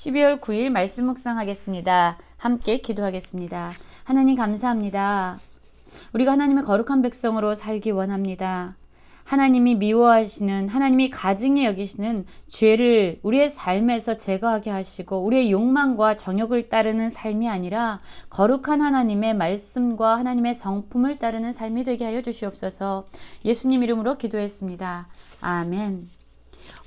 12월 9일 말씀 묵상하겠습니다. 함께 기도하겠습니다. 하나님 감사합니다. 우리가 하나님의 거룩한 백성으로 살기 원합니다. 하나님이 미워하시는 하나님이 가증히 여기시는 죄를 우리의 삶에서 제거하게 하시고 우리의 욕망과 정욕을 따르는 삶이 아니라 거룩한 하나님의 말씀과 하나님의 성품을 따르는 삶이 되게 하여 주시옵소서. 예수님 이름으로 기도했습니다. 아멘.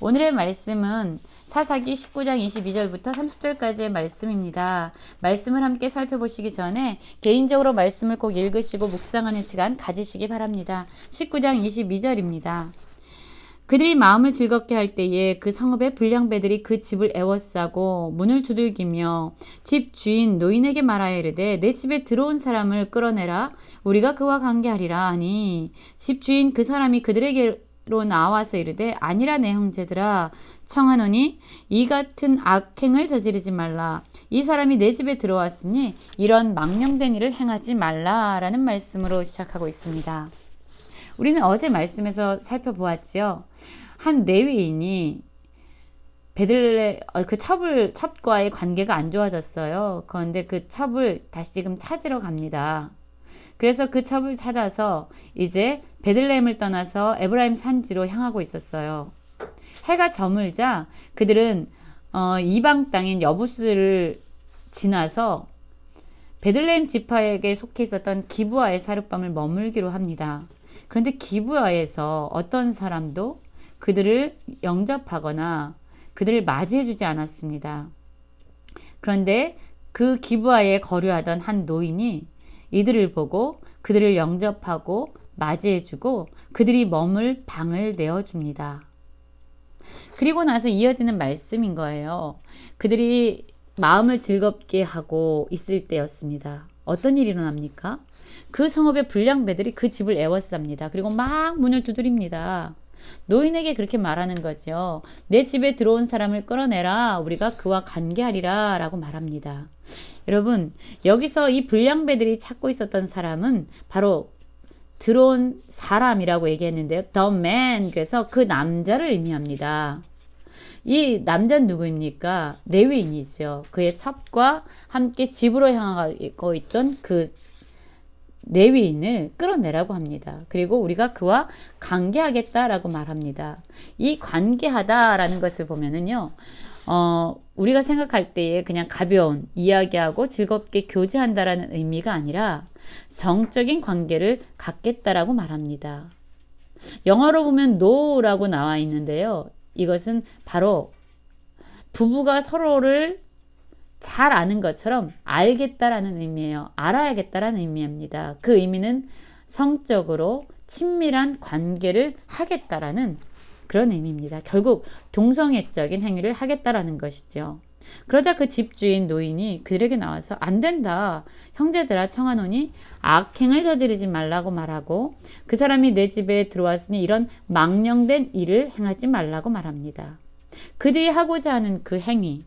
오늘의 말씀은 사사기 19장 22절부터 30절까지의 말씀입니다. 말씀을 함께 살펴보시기 전에 개인적으로 말씀을 꼭 읽으시고 묵상하는 시간 가지시기 바랍니다. 19장 22절입니다. 그들이 마음을 즐겁게 할 때에 그 성읍의 불량배들이 그 집을 애워싸고 문을 두들기며 집 주인 노인에게 말하여 이르되 내 집에 들어온 사람을 끌어내라 우리가 그와 관계하리라 하니 집 주인 그 사람이 그들에게 로 나와서 이르되 아니라 내 형제들아 청하노니 이 같은 악행을 저지르지 말라 이 사람이 내 집에 들어왔으니 이런 망령된 일을 행하지 말라라는 말씀으로 시작하고 있습니다. 우리는 어제 말씀에서 살펴보았지요. 한 레위인이 베들레 어, 그 첩을 첩과의 관계가 안 좋아졌어요. 그런데 그 첩을 다시 지금 찾으러 갑니다. 그래서 그 첩을 찾아서 이제 베들레헴을 떠나서 에브라임 산지로 향하고 있었어요. 해가 저물자 그들은 어, 이방 땅인 여부스를 지나서 베들레헴 지파에게 속해 있었던 기부아의 사룻밤을 머물기로 합니다. 그런데 기부아에서 어떤 사람도 그들을 영접하거나 그들을 맞이해주지 않았습니다. 그런데 그 기부아에 거류하던 한 노인이 이들을 보고 그들을 영접하고 맞이해주고 그들이 머물 방을 내어줍니다. 그리고 나서 이어지는 말씀인 거예요. 그들이 마음을 즐겁게 하고 있을 때였습니다. 어떤 일이 일어납니까? 그 성읍의 불량배들이 그 집을 애워쌉니다. 그리고 막 문을 두드립니다. 노인에게 그렇게 말하는 거죠. 내 집에 들어온 사람을 끌어내라. 우리가 그와 관계하리라. 라고 말합니다. 여러분, 여기서 이 불량배들이 찾고 있었던 사람은 바로 들어온 사람이라고 얘기했는데요. The man. 그래서 그 남자를 의미합니다. 이 남자는 누구입니까? 레위인이죠. 그의 첩과 함께 집으로 향하고 있던 그 레위인을 끌어내라고 합니다. 그리고 우리가 그와 관계하겠다라고 말합니다. 이 관계하다라는 것을 보면은요, 어, 우리가 생각할 때에 그냥 가벼운 이야기하고 즐겁게 교제한다라는 의미가 아니라 성적인 관계를 갖겠다라고 말합니다. 영어로 보면 no라고 나와 있는데요. 이것은 바로 부부가 서로를 잘 아는 것처럼 알겠다라는 의미예요. 알아야겠다라는 의미입니다. 그 의미는 성적으로 친밀한 관계를 하겠다라는 그런 의미입니다. 결국 동성애적인 행위를 하겠다라는 것이죠. 그러자 그 집주인 노인이 그들에게 나와서 안 된다. 형제들아 청하노니 악행을 저지르지 말라고 말하고 그 사람이 내 집에 들어왔으니 이런 망령된 일을 행하지 말라고 말합니다. 그들이 하고자 하는 그 행위,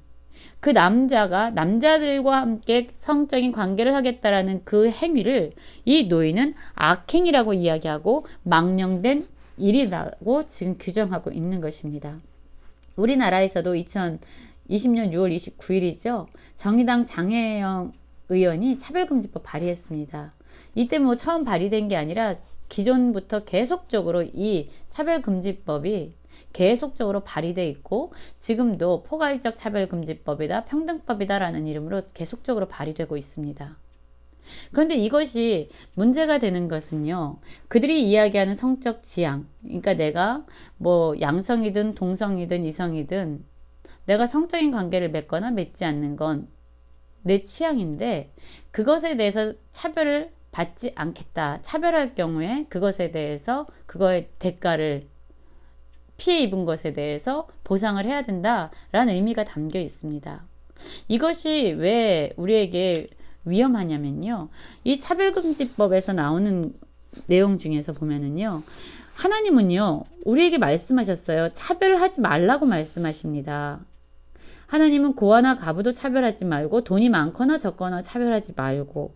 그 남자가 남자들과 함께 성적인 관계를 하겠다라는 그 행위를 이 노인은 악행이라고 이야기하고 망령된 일이라고 지금 규정하고 있는 것입니다. 우리나라에서도 2020년 6월 29일이죠. 정의당 장혜영 의원이 차별금지법 발의했습니다. 이때 뭐 처음 발의된 게 아니라 기존부터 계속적으로 이 차별금지법이 계속적으로 발의돼 있고 지금도 포괄적 차별금지법이다 평등법이다라는 이름으로 계속적으로 발의되고 있습니다. 그런데 이것이 문제가 되는 것은요. 그들이 이야기하는 성적 지향. 그러니까 내가 뭐 양성이든 동성이든 이성이든 내가 성적인 관계를 맺거나 맺지 않는 건 내 취향인데 그것에 대해서 차별을 받지 않겠다. 차별할 경우에 그것에 대해서 그거의 대가를 피해 입은 것에 대해서 보상을 해야 된다라는 의미가 담겨 있습니다. 이것이 왜 우리에게 위험하냐면요. 이 차별금지법에서 나오는 내용 중에서 보면은요. 하나님은요, 우리에게 말씀하셨어요. 차별하지 말라고 말씀하십니다. 하나님은 고아나 가부도 차별하지 말고 돈이 많거나 적거나 차별하지 말고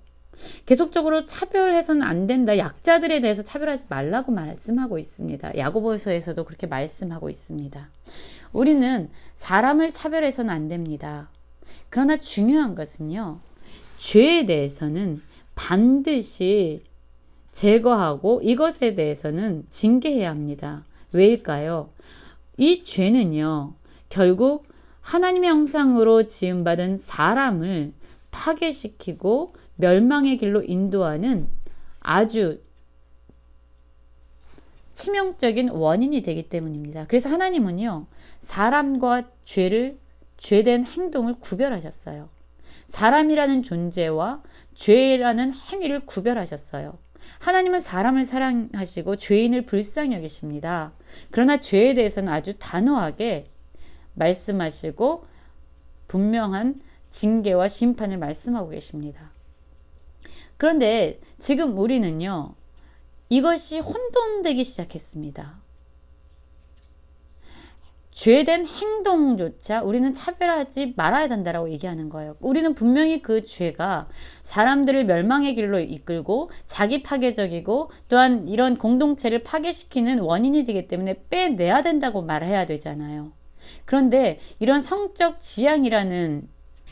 계속적으로 차별해서는 안 된다. 약자들에 대해서 차별하지 말라고 말씀하고 있습니다. 야고보서에서도 그렇게 말씀하고 있습니다. 우리는 사람을 차별해서는 안 됩니다. 그러나 중요한 것은요. 죄에 대해서는 반드시 제거하고 이것에 대해서는 징계해야 합니다. 왜일까요? 이 죄는요, 결국 하나님의 형상으로 지음받은 사람을 파괴시키고 멸망의 길로 인도하는 아주 치명적인 원인이 되기 때문입니다. 그래서 하나님은요, 사람과 죄를, 죄된 행동을 구별하셨어요. 사람이라는 존재와 죄라는 행위를 구별하셨어요. 하나님은 사람을 사랑하시고 죄인을 불쌍히 여기십니다. 그러나 죄에 대해서는 아주 단호하게 말씀하시고 분명한 징계와 심판을 말씀하고 계십니다. 그런데 지금 우리는요, 이것이 혼돈되기 시작했습니다. 죄된 행동조차 우리는 차별하지 말아야 된다라고 얘기하는 거예요. 우리는 분명히 그 죄가 사람들을 멸망의 길로 이끌고 자기 파괴적이고 또한 이런 공동체를 파괴시키는 원인이 되기 때문에 빼내야 된다고 말해야 되잖아요. 그런데 이런 성적 지향이라는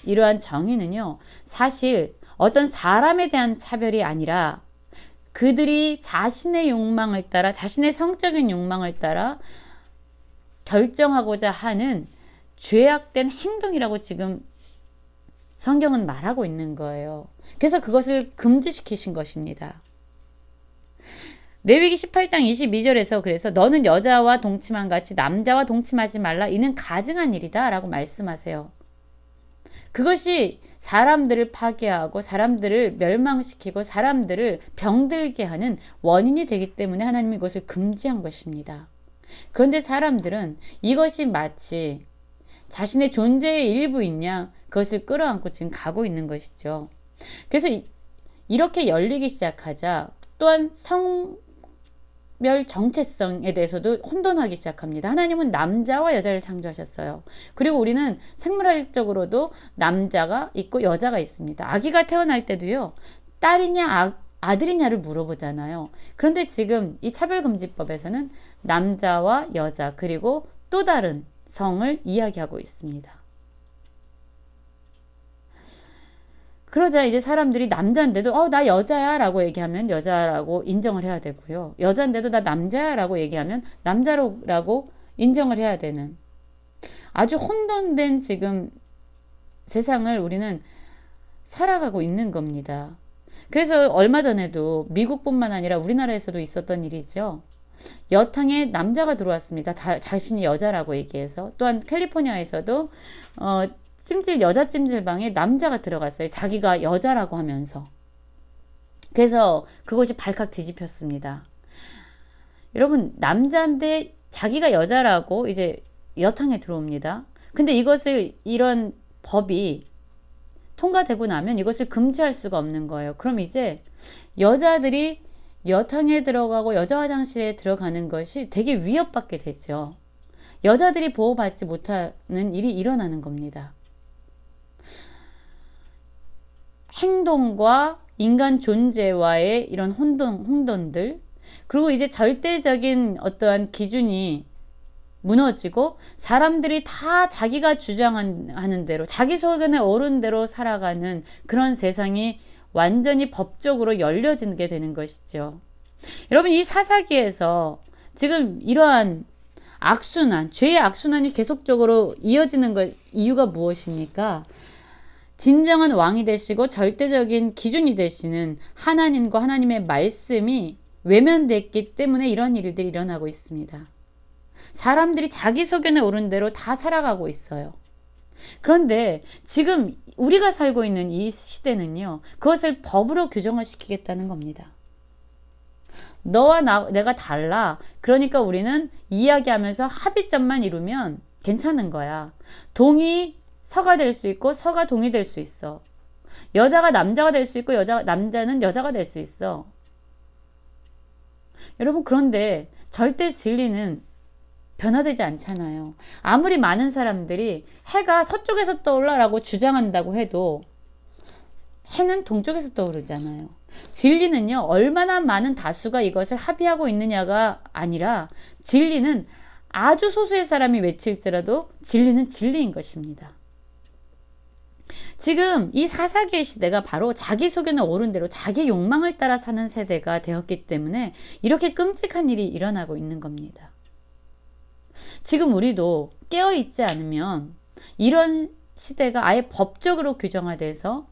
이러한 정의는요, 사실 어떤 사람에 대한 차별이 아니라 그들이 자신의 욕망을 따라, 자신의 성적인 욕망을 따라 결정하고자 하는 죄악된 행동이라고 지금 성경은 말하고 있는 거예요. 그래서 그것을 금지시키신 것입니다. 레위기 18장 22절에서 그래서 너는 여자와 동침한 같이 남자와 동침하지 말라 이는 가증한 일이다라고 말씀하세요. 그것이 사람들을 파괴하고 사람들을 멸망시키고 사람들을 병들게 하는 원인이 되기 때문에 하나님이 이것을 금지한 것입니다. 그런데 사람들은 이것이 마치 자신의 존재의 일부이냐 그것을 끌어안고 지금 가고 있는 것이죠. 그래서 이렇게 열리기 시작하자 또한 성 별 정체성에 대해서도 혼돈하기 시작합니다. 하나님은 남자와 여자를 창조하셨어요. 그리고 우리는 생물학적으로도 남자가 있고 여자가 있습니다. 아기가 태어날 때도요. 딸이냐 아, 아들이냐를 물어보잖아요. 그런데 지금 이 차별금지법에서는 남자와 여자 그리고 또 다른 성을 이야기하고 있습니다. 그러자 이제 사람들이 남자인데도 어 나 여자야라고 얘기하면 여자라고 인정을 해야 되고요. 여자인데도 나 남자야라고 얘기하면 남자라고 인정을 해야 되는 아주 혼돈된 지금 세상을 우리는 살아가고 있는 겁니다. 그래서 얼마 전에도 미국뿐만 아니라 우리나라에서도 있었던 일이죠. 여탕에 남자가 들어왔습니다. 다, 자신이 여자라고 얘기해서 또한 캘리포니아에서도 어, 찜질 여자 찜질방에 남자가 들어갔어요. 자기가 여자라고 하면서. 그래서 그것이 발칵 뒤집혔습니다. 여러분 남자인데 자기가 여자라고 이제 여탕에 들어옵니다. 근데 이것을 이런 법이 통과되고 나면 이것을 금지할 수가 없는 거예요. 그럼 이제 여자들이 여탕에 들어가고 여자 화장실에 들어가는 것이 되게 위협받게 되죠. 여자들이 보호받지 못하는 일이 일어나는 겁니다. 행동과 인간 존재와의 이런 혼돈, 혼돈들, 그리고 이제 절대적인 어떠한 기준이 무너지고 사람들이 다 자기가 주장하는 대로 자기 소견에 오른 대로 살아가는 그런 세상이 완전히 법적으로 열려지게 되는 것이죠. 여러분 이 사사기에서 지금 이러한 악순환, 죄의 악순환이 계속적으로 이어지는 것 이유가 무엇입니까? 진정한 왕이 되시고 절대적인 기준이 되시는 하나님과 하나님의 말씀이 외면됐기 때문에 이런 일들이 일어나고 있습니다. 사람들이 자기 소견에 오른 대로 다 살아가고 있어요. 그런데 지금 우리가 살고 있는 이 시대는요, 그것을 법으로 규정을 시키겠다는 겁니다. 너와 나, 내가 달라. 그러니까 우리는 이야기하면서 합의점만 이루면 괜찮은 거야. 동이 서가 될 수 있고 서가 동이 될 수 있어. 여자가 남자가 될 수 있고 여자 남자는 여자가 될 수 있어. 여러분 그런데 절대 진리는 변화되지 않잖아요. 아무리 많은 사람들이 해가 서쪽에서 떠올라라고 주장한다고 해도 해는 동쪽에서 떠오르잖아요. 진리는요, 얼마나 많은 다수가 이것을 합의하고 있느냐가 아니라 진리는 아주 소수의 사람이 외칠지라도 진리는 진리인 것입니다. 지금 이 사사기의 시대가 바로 자기 소견에 오른 대로 자기 욕망을 따라 사는 세대가 되었기 때문에 이렇게 끔찍한 일이 일어나고 있는 겁니다. 지금 우리도 깨어 있지 않으면 이런 시대가 아예 법적으로 규정화돼서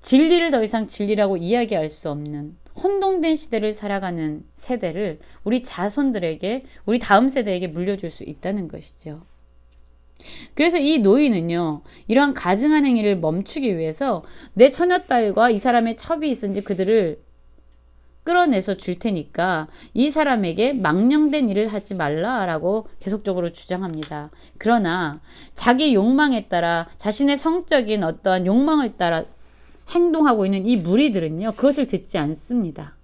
진리를 더 이상 진리라고 이야기할 수 없는 혼동된 시대를 살아가는 세대를 우리 자손들에게 우리 다음 세대에게 물려줄 수 있다는 것이죠. 그래서 이 노인은요, 이러한 가증한 행위를 멈추기 위해서 내 처녀딸과 이 사람의 첩이 있은지 그들을 끌어내서 줄 테니까 이 사람에게 망령된 일을 하지 말라라고 계속적으로 주장합니다. 그러나 자기 욕망에 따라 자신의 성적인 어떠한 욕망을 따라 행동하고 있는 이 무리들은요, 그것을 듣지 않습니다.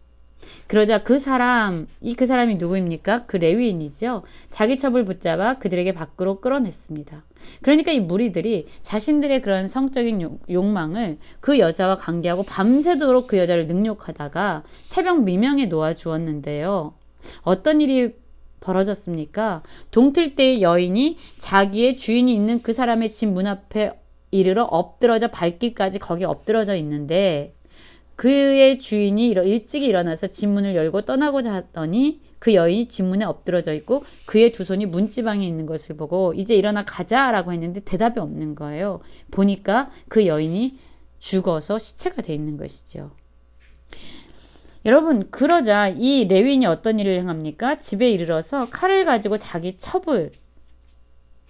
그러자 그 사람, 이 그 사람이 누구입니까? 그 레위인이죠. 자기 첩을 붙잡아 그들에게 밖으로 끌어냈습니다. 그러니까 이 무리들이 자신들의 그런 성적인 욕- 욕망을 그 여자와 관계하고 밤새도록 그 여자를 능욕하다가 새벽 미명에 놓아 주었는데요. 어떤 일이 벌어졌습니까? 동틀 때의 여인이 자기의 주인이 있는 그 사람의 집 문 앞에 이르러 엎드러져 발길까지 거기 엎드러져 있는데 그의 주인이 일찍이 일어나서 집문을 열고 떠나고자 하더니 그 여인이 집문에 엎드러져 있고 그의 두 손이 문지방에 있는 것을 보고 이제 일어나 가자라고 했는데 대답이 없는 거예요. 보니까 그 여인이 죽어서 시체가 돼 있는 것이죠. 여러분 그러자 이 레위인이 어떤 일을 행합니까? 집에 이르러서 칼을 가지고 자기 첩을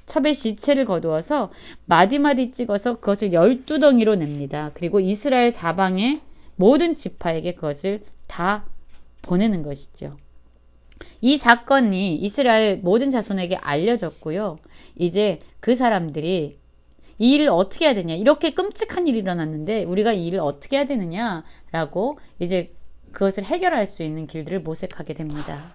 첩의 시체를 거두어서 마디마디 찍어서 그것을 열두 덩이로 냅니다. 그리고 이스라엘 사방의 모든 지파에게 그것을 다 보내는 것이죠. 이 사건이 이스라엘 모든 자손에게 알려졌고요. 이제 그 사람들이 이 일을 어떻게 해야 되냐. 이렇게 끔찍한 일이 일어났는데 우리가 이 일을 어떻게 해야 되느냐라고 이제 그것을 해결할 수 있는 길들을 모색하게 됩니다.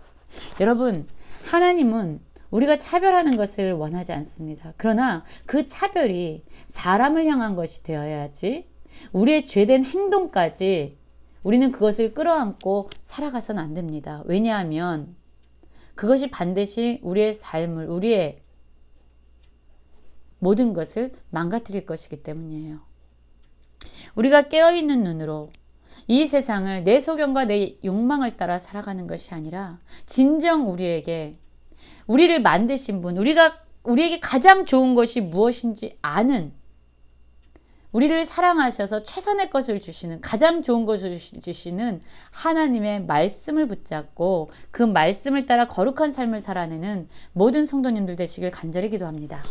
여러분, 하나님은 우리가 차별하는 것을 원하지 않습니다. 그러나 그 차별이 사람을 향한 것이 되어야지 우리의 죄된 행동까지 우리는 그것을 끌어안고 살아가서는 안 됩니다. 왜냐하면 그것이 반드시 우리의 삶을, 우리의 모든 것을 망가뜨릴 것이기 때문이에요. 우리가 깨어있는 눈으로 이 세상을 내 소견과 내 욕망을 따라 살아가는 것이 아니라 진정 우리에게 우리를 만드신 분, 우리가 우리에게 가장 좋은 것이 무엇인지 아는 우리를 사랑하셔서 최선의 것을 주시는 가장 좋은 것을 주시는 하나님의 말씀을 붙잡고 그 말씀을 따라 거룩한 삶을 살아내는 모든 성도님들 되시길 간절히 기도합니다.